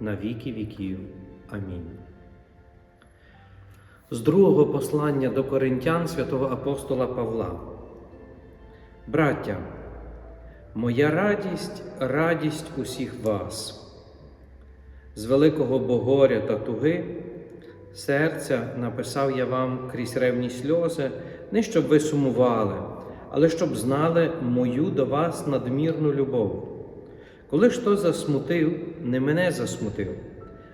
на віки віків. Амінь. З другого послання до коринтян святого апостола Павла. Браття, моя радість радість усіх вас. З великого богоря та туги серця написав я вам крізь ревні сльози, не щоб ви сумували, але щоб знали мою до вас надмірну любов. Коли ж то засмутив, не мене засмутив,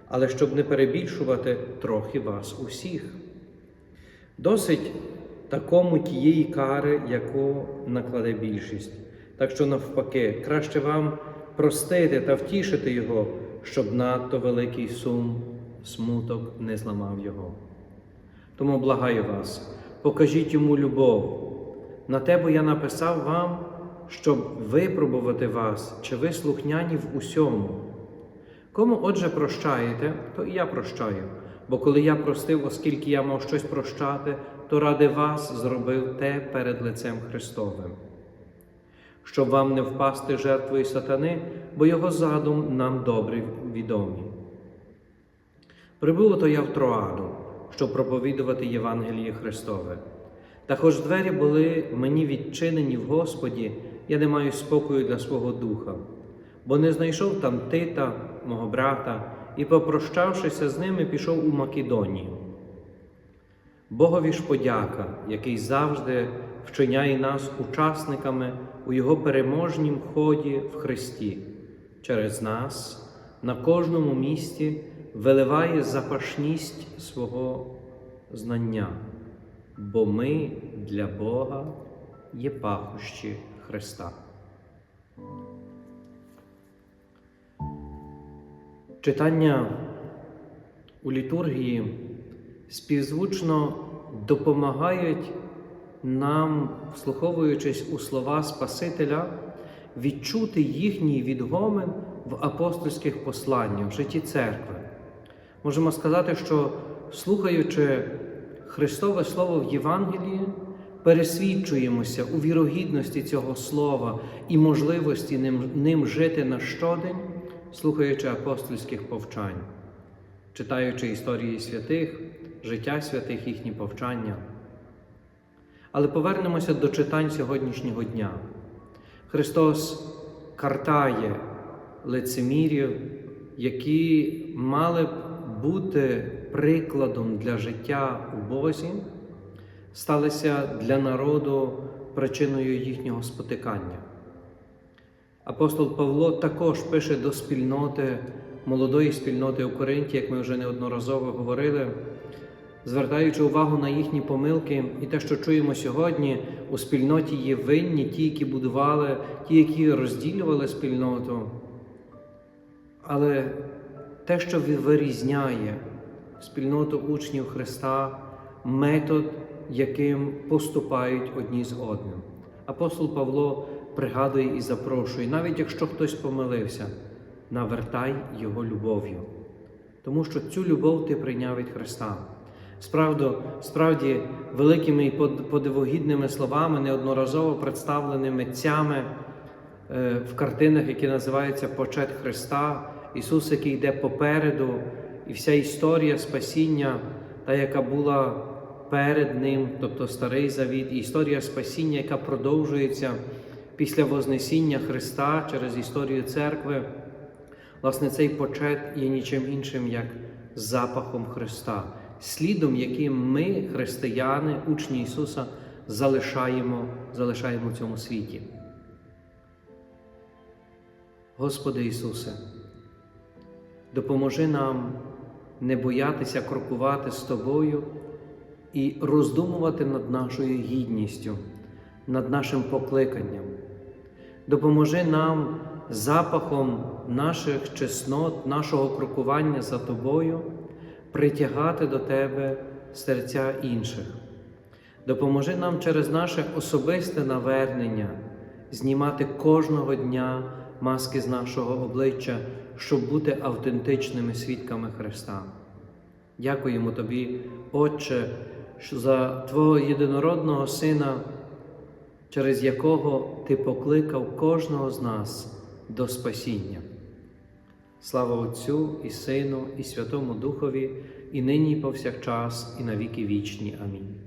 але щоб не перебільшувати трохи вас усіх. Досить такому тієї кари, яку накладе більшість. Так що, навпаки, краще вам простити та втішити його, щоб надто великий сум, смуток не зламав його. Тому благаю вас, покажіть йому любов. На те, бо я написав вам, щоб випробувати вас, чи ви слухняні в усьому. Кому, отже, прощаєте, то і я прощаю. Бо коли я простив, оскільки я мав щось прощати, то ради вас зробив те перед лицем Христовим. Щоб вам не впасти жертвою сатани, бо його задум нам добре відомі. Прибув то я в Троаду, щоб проповідувати Євангеліє Христове. Та хоч двері були мені відчинені в Господі, я не маю спокою для свого духа, бо не знайшов там Тита, мого брата, і, попрощавшися з ними, пішов у Македонію. Богові ж подяка, який завжди вчиняє нас учасниками у Його переможнім ході в Христі, через нас на кожному місці виливає запашність свого знання, бо ми для Бога є пахощі Христа. Читання у літургії співзвучно допомагають нам, вслуховуючись у слова Спасителя, відчути їхній відгомен в апостольських посланнях в житті церкви. Можемо сказати, що слухаючи Христове Слово в Євангелії, пересвідчуємося у вірогідності цього слова і можливості ним, ним жити на щодень, слухаючи апостольських повчань, читаючи історії святих, життя святих, їхні повчання. Але повернемося до читань сьогоднішнього дня. Христос картає лицемірів, які мали б бути прикладом для життя у Бозі, сталися для народу причиною їхнього спотикання. Апостол Павло також пише до спільноти, молодої спільноти у Коринті, як ми вже неодноразово говорили, звертаючи увагу на їхні помилки і те, що чуємо сьогодні, у спільноті є винні, ті, які будували, ті, які розділювали спільноту. Але те, що вирізняє спільноту учнів Христа, метод, яким поступають одні з одним. Апостол Павло пригадує і запрошує, навіть якщо хтось помилився, навертай його любов'ю, тому що цю любов ти прийняв від Христа. Справді, справді великими і подивогідними словами, неодноразово представленими митцями е, в картинах, які називаються Почет Христа, Ісус, який йде попереду, і вся історія спасіння, та, яка була перед Ним, тобто Старий Завіт, історія спасіння, яка продовжується після Вознесіння Христа через історію церкви, власне, цей почет є нічим іншим, як запахом Христа, слідом, яким ми, християни, учні Ісуса, залишаємо, залишаємо в цьому світі. Господи Ісусе, допоможи нам не боятися крокувати з Тобою і роздумувати над нашою гідністю, над нашим покликанням. Допоможи нам запахом наших чеснот, нашого крокування за Тобою притягати до Тебе серця інших. Допоможи нам через наше особисте навернення знімати кожного дня маски з нашого обличчя, щоб бути автентичними свідками Христа. Дякуємо Тобі, Отче, що за Твого єдинородного Сина, через якого Ти покликав кожного з нас до спасіння. Слава Отцю і Сину, і Святому Духові, і нині, і повсякчас, і на віки вічні. Амінь.